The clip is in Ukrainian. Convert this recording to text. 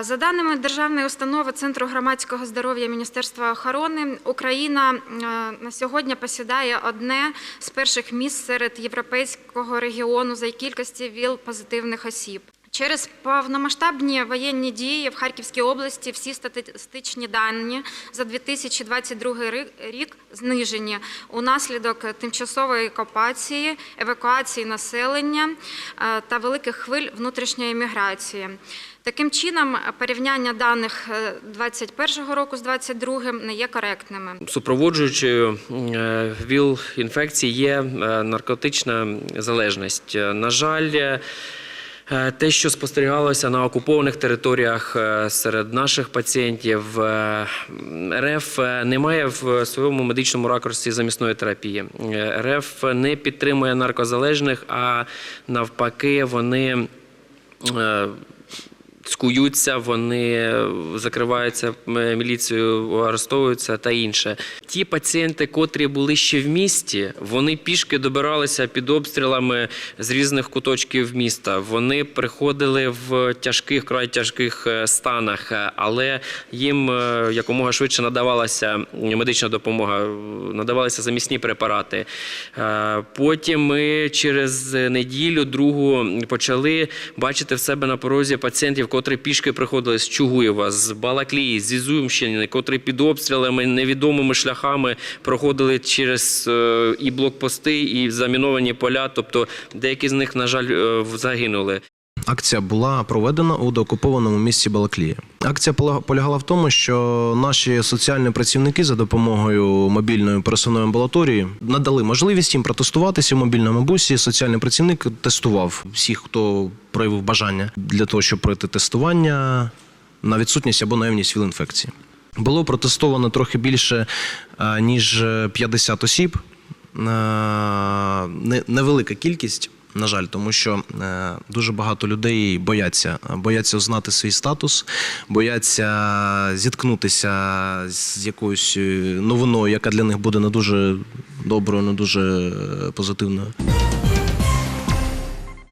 За даними Державної установи Центру громадського здоров'я Міністерства охорони, Україна е, на сьогодні посідає одне з перших місць серед європейського регіону за кількості ВІЛ-позитивних осіб. Через повномасштабні воєнні дії в Харківській області всі статистичні дані за 2022 ри- рік знижені унаслідок тимчасової окупації, евакуації населення е, та великих хвиль внутрішньої міграції. Таким чином, порівняння даних 2021 року з 2022 не є коректними. Супроводжуючою е, ВІЛ-інфекції є е, наркотична залежність. Е, На жаль, е, те, що спостерігалося на окупованих територіях е, серед наших пацієнтів, е, РФ не має в своєму медичному ракурсі замісної терапії. Е, РФ не підтримує наркозалежних, а навпаки, вони. Е, скуються, вони закриваються е, міліцією, арештовуються та інше. Ті пацієнти, котрі були ще в місті, вони пішки добиралися під обстрілами з різних куточків міста. Вони приходили в тяжких, край тяжких е, станах, е, але їм е, якомога швидше надавалася медична допомога, е, надавалися замісні препарати. Е, Потім ми через неділю другу почали бачити в себе на порозі пацієнтів, котрі пішки приходили з Чугуєва, з Балаклії, з Ізюмщини, котрі під обстрілами невідомими шляхами проходили через е, і блокпости, і заміновані поля. Тобто деякі з них, на жаль, е, загинули. Акція була проведена у деокупованому місті Балаклія. Акція полягала в тому, що наші соціальні працівники за допомогою мобільної пересувної амбулаторії надали можливість їм протестуватися в мобільному бусі. Соціальний працівник тестував всіх, хто проявив бажання для того, щоб пройти тестування на відсутність або наявність ВІЛ-інфекції. Було протестовано трохи більше е, ніж 50 осіб. Е, Невелика кількість. На жаль, тому що е, дуже багато людей бояться, бояться знати свій статус, бояться зіткнутися з якоюсь е, новиною, яка для них буде не дуже доброю, не дуже е, позитивною.